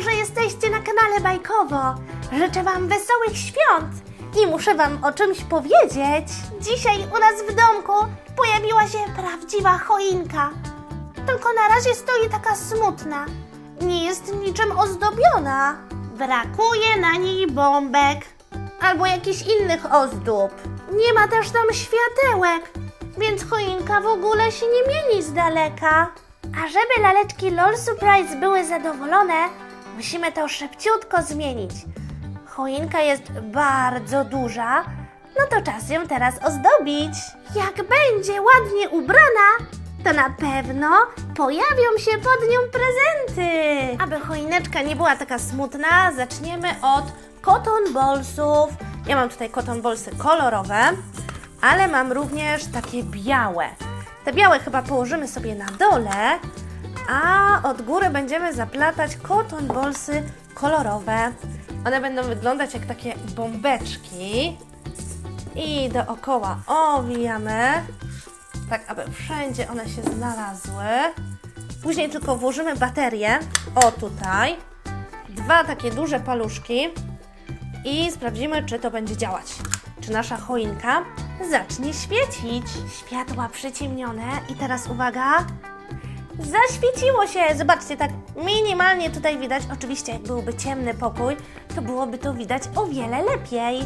Że jesteście na kanale Bajkowo. Życzę Wam wesołych świąt i muszę Wam o czymś powiedzieć. Dzisiaj u nas w domku pojawiła się prawdziwa choinka. Tylko na razie stoi taka smutna. Nie jest niczym ozdobiona. Brakuje na niej bombek albo jakichś innych ozdób. Nie ma też tam światełek, więc choinka w ogóle się nie mieni z daleka. A żeby laleczki LOL Surprise były zadowolone, musimy to szybciutko zmienić. Choinka jest bardzo duża, no to czas ją teraz ozdobić. Jak będzie ładnie ubrana, to na pewno pojawią się pod nią prezenty. Aby choineczka nie była taka smutna, zaczniemy od cotton ballsów. Ja mam tutaj cotton ballsy kolorowe, ale mam również takie białe. Te białe chyba położymy sobie na dole, a od góry będziemy zaplatać cotton ballsy kolorowe. One będą wyglądać jak takie bombeczki. I dookoła owijamy, tak aby wszędzie one się znalazły. Później tylko włożymy baterię, o tutaj, dwa takie duże paluszki i sprawdzimy, czy to będzie działać. Czy nasza choinka zacznie świecić. Światła przyciemnione i teraz uwaga. Zaświeciło się! Zobaczcie, tak minimalnie tutaj widać. Oczywiście, jak byłby ciemny pokój, to byłoby to widać o wiele lepiej.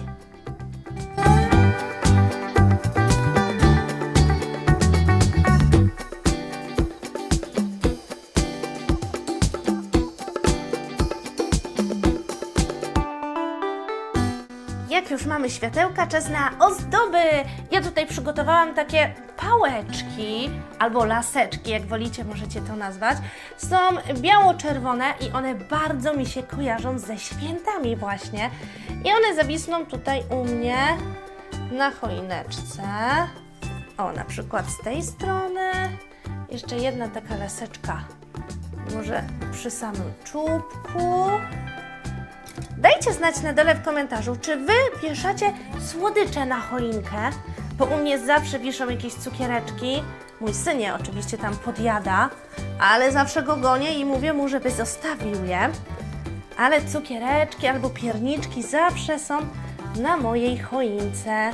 Jak już mamy światełka, czas na ozdoby. Ja tutaj przygotowałam takie pałeczki albo laseczki, jak wolicie, możecie to nazwać. Są biało-czerwone i one bardzo mi się kojarzą ze świętami właśnie. I one zawisną tutaj u mnie na choineczce. O, na przykład z tej strony. Jeszcze jedna taka laseczka. Może przy samym czubku. Dajcie znać na dole w komentarzu, czy Wy wieszacie słodycze na choinkę, bo u mnie zawsze wiszą jakieś cukiereczki. Mój syn je oczywiście tam podjada, ale zawsze go gonię i mówię mu, żeby zostawił je. Ale cukiereczki albo pierniczki zawsze są na mojej choince.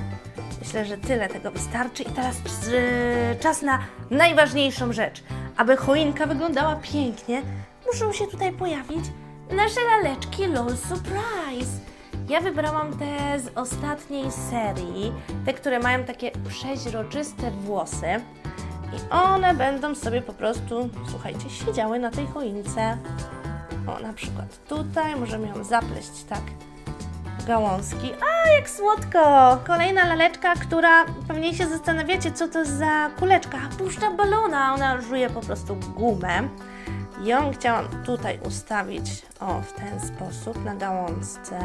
Myślę, że tyle tego wystarczy. I teraz z- czas na najważniejszą rzecz. Aby choinka wyglądała pięknie, muszą się tutaj pojawić nasze laleczki LOL Surprise. Ja wybrałam te z ostatniej serii, te, które mają takie przeźroczyste włosy. I one będą sobie po prostu, słuchajcie, siedziały na tej choince. O, na przykład tutaj możemy ją zapleść tak gałązki. A, jak słodko! Kolejna laleczka, która pewnie się zastanawiacie, co to za kuleczka. Puszcza balona, ona żuje po prostu gumę. Ją chciałam tutaj ustawić, o, w ten sposób, na gałązce.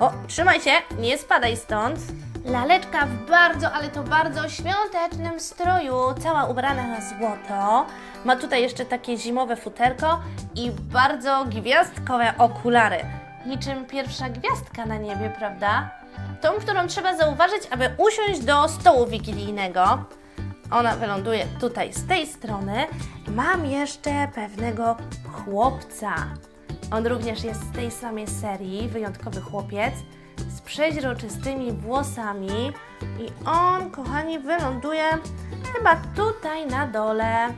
O, trzymaj się, nie spadaj stąd. Laleczka w bardzo, ale to bardzo świątecznym stroju, cała ubrana na złoto. Ma tutaj jeszcze takie zimowe futerko i bardzo gwiazdkowe okulary. Niczym pierwsza gwiazdka na niebie, prawda? Tą, którą trzeba zauważyć, aby usiąść do stołu wigilijnego. Ona wyląduje tutaj z tej strony. Mam jeszcze pewnego chłopca. On również jest z tej samej serii, wyjątkowy chłopiec, z przeźroczystymi włosami. I on, kochani, wyląduje chyba tutaj na dole.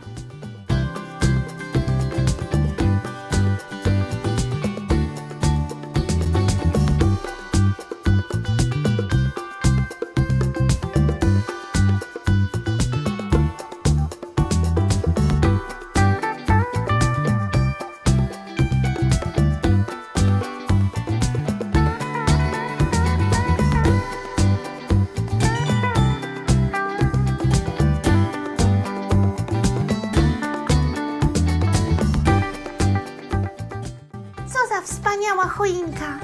Choinka!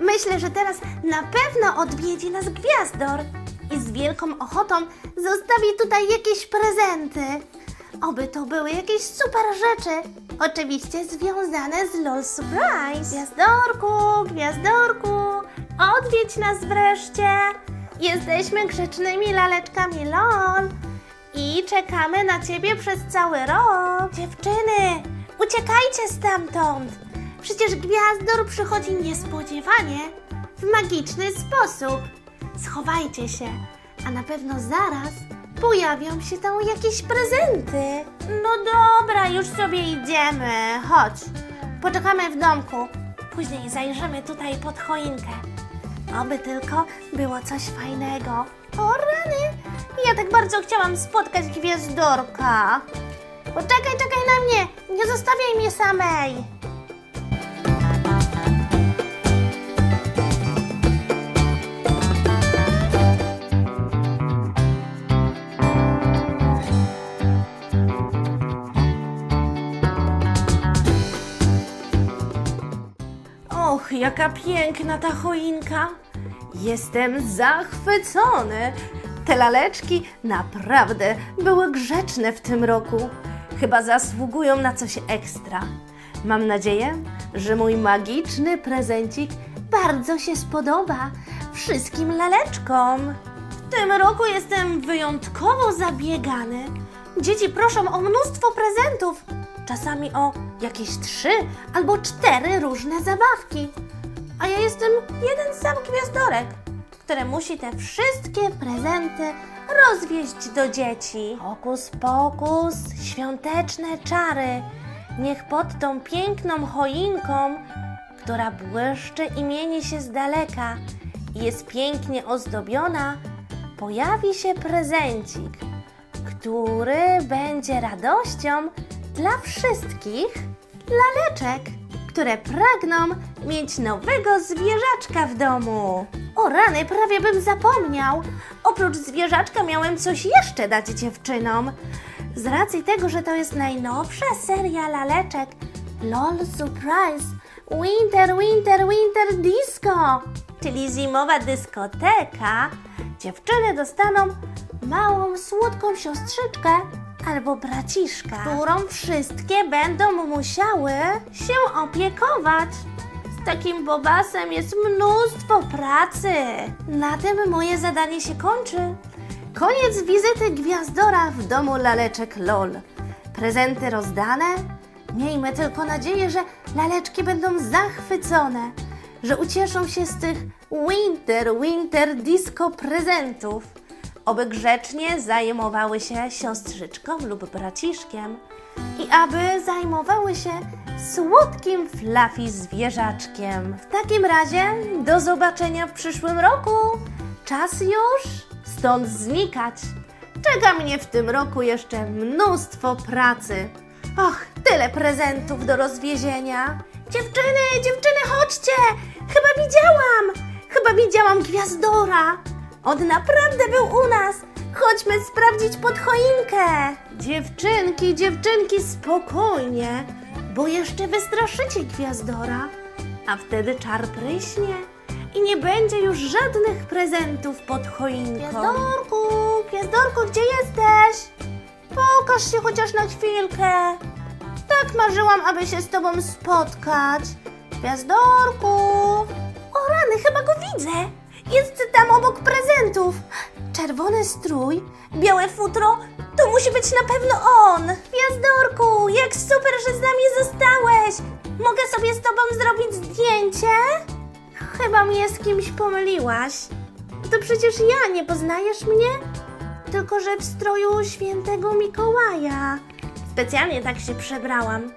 Myślę, że teraz na pewno odwiedzi nas gwiazdor i z wielką ochotą zostawi tutaj jakieś prezenty. Oby to były jakieś super rzeczy. Oczywiście związane z LOL Surprise. Gwiazdorku, gwiazdorku, odwiedź nas wreszcie. Jesteśmy grzecznymi laleczkami LOL i czekamy na ciebie przez cały rok. Dziewczyny, uciekajcie stamtąd! Przecież gwiazdor przychodzi niespodziewanie, w magiczny sposób. Schowajcie się, a na pewno zaraz pojawią się tam jakieś prezenty. No dobra, już sobie idziemy. Chodź, poczekamy w domku. Później zajrzymy tutaj pod choinkę. Oby tylko było coś fajnego. O rany! Ja tak bardzo chciałam spotkać gwiazdorka. Poczekaj, czekaj na mnie! Nie zostawiaj mnie samej! Jaka piękna ta choinka! Jestem zachwycony! Te laleczki naprawdę były grzeczne w tym roku. Chyba zasługują na coś ekstra. Mam nadzieję, że mój magiczny prezencik bardzo się spodoba wszystkim laleczkom. W tym roku jestem wyjątkowo zabiegany. Dzieci proszą o mnóstwo prezentów, czasami o jakieś trzy albo cztery różne zabawki. A ja jestem jeden sam gwiazdorek, który musi te wszystkie prezenty rozwieźć do dzieci. Hokus pokus, świąteczne czary. Niech pod tą piękną choinką, która błyszczy i mieni się z daleka i jest pięknie ozdobiona, pojawi się prezencik, który będzie radością dla wszystkich laleczek, które pragną mieć nowego zwierzaczka w domu. O rany, prawie bym zapomniał. Oprócz zwierzaczka miałem coś jeszcze dać dziewczynom. Z racji tego, że to jest najnowsza seria laleczek LOL Surprise Winter, Winter, Winter Disco, czyli zimowa dyskoteka, dziewczyny dostaną małą, słodką siostrzyczkę albo braciszka, którą wszystkie będą musiały się opiekować. Z takim bobasem jest mnóstwo pracy. Na tym moje zadanie się kończy. Koniec wizyty gwiazdora w domu laleczek LOL. Prezenty rozdane. Miejmy tylko nadzieję, że laleczki będą zachwycone, że ucieszą się z tych Winter, Winter Disco prezentów. Oby grzecznie zajmowały się siostrzyczką lub braciszkiem i aby zajmowały się słodkim fluffy zwierzaczkiem. W takim razie do zobaczenia w przyszłym roku. Czas już stąd znikać. Czeka mnie w tym roku jeszcze mnóstwo pracy. Och, tyle prezentów do rozwiezienia. Dziewczyny, dziewczyny, chodźcie! Chyba widziałam! Chyba widziałam gwiazdora. On naprawdę był u nas. Chodźmy sprawdzić pod choinkę. Dziewczynki, dziewczynki, spokojnie, bo jeszcze wystraszycie gwiazdora. A wtedy czar pryśnie i nie będzie już żadnych prezentów pod choinką. Gwiazdorku, gwiazdorku, gdzie jesteś? Pokaż się chociaż na chwilkę. Tak marzyłam, aby się z tobą spotkać. Gwiazdorku! O rany, chyba go widzę. Jest tam obok prezentów. Czerwony strój, białe futro, to musi być na pewno on. Gwiazdorku, jak super, że z nami zostałeś. Mogę sobie z tobą zrobić zdjęcie? Chyba mnie z kimś pomyliłaś. To przecież ja, nie poznajesz mnie? Tylko, że w stroju świętego Mikołaja. Specjalnie tak się przebrałam.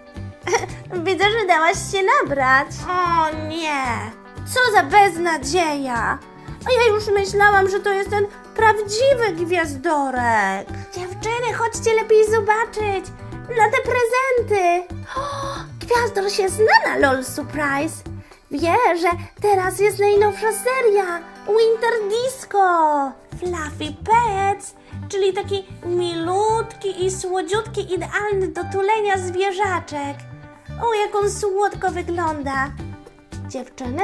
Widzę, że dałaś się nabrać. O nie! Co za beznadzieja! A ja już myślałam, że to jest ten prawdziwy gwiazdorek. Dziewczyny, chodźcie lepiej zobaczyć na te prezenty. Gwiazdor się zna na LOL Surprise. Wie, że teraz jest najnowsza seria Winter Disco. Fluffy Pets, czyli taki milutki i słodziutki, idealny do tulenia zwierzaczek. O, jak on słodko wygląda. Dziewczyny,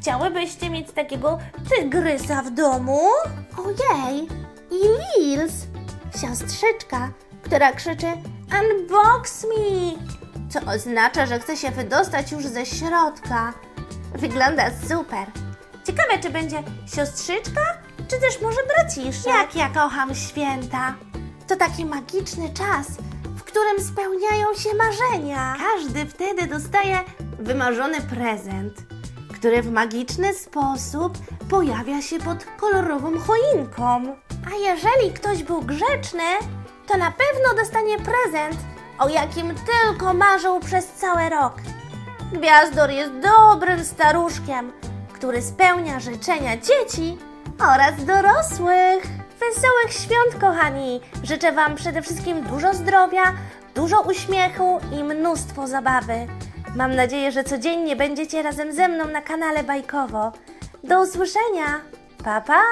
chciałybyście mieć takiego tygrysa w domu? Ojej, i Lils, siostrzyczka, która krzyczy Unbox me! Co oznacza, że chce się wydostać już ze środka. Wygląda super. Ciekawe, czy będzie siostrzyczka, czy też może braciszek. Jak ja kocham święta. To taki magiczny czas, w którym spełniają się marzenia. Każdy wtedy dostaje wymarzony prezent, który w magiczny sposób pojawia się pod kolorową choinką. A jeżeli ktoś był grzeczny, to na pewno dostanie prezent, o jakim tylko marzył przez cały rok. Gwiazdor jest dobrym staruszkiem, który spełnia życzenia dzieci oraz dorosłych. Wesołych świąt, kochani! Życzę Wam przede wszystkim dużo zdrowia, dużo uśmiechu i mnóstwo zabawy. Mam nadzieję, że codziennie będziecie razem ze mną na kanale Bajkowo. Do usłyszenia! Pa, pa!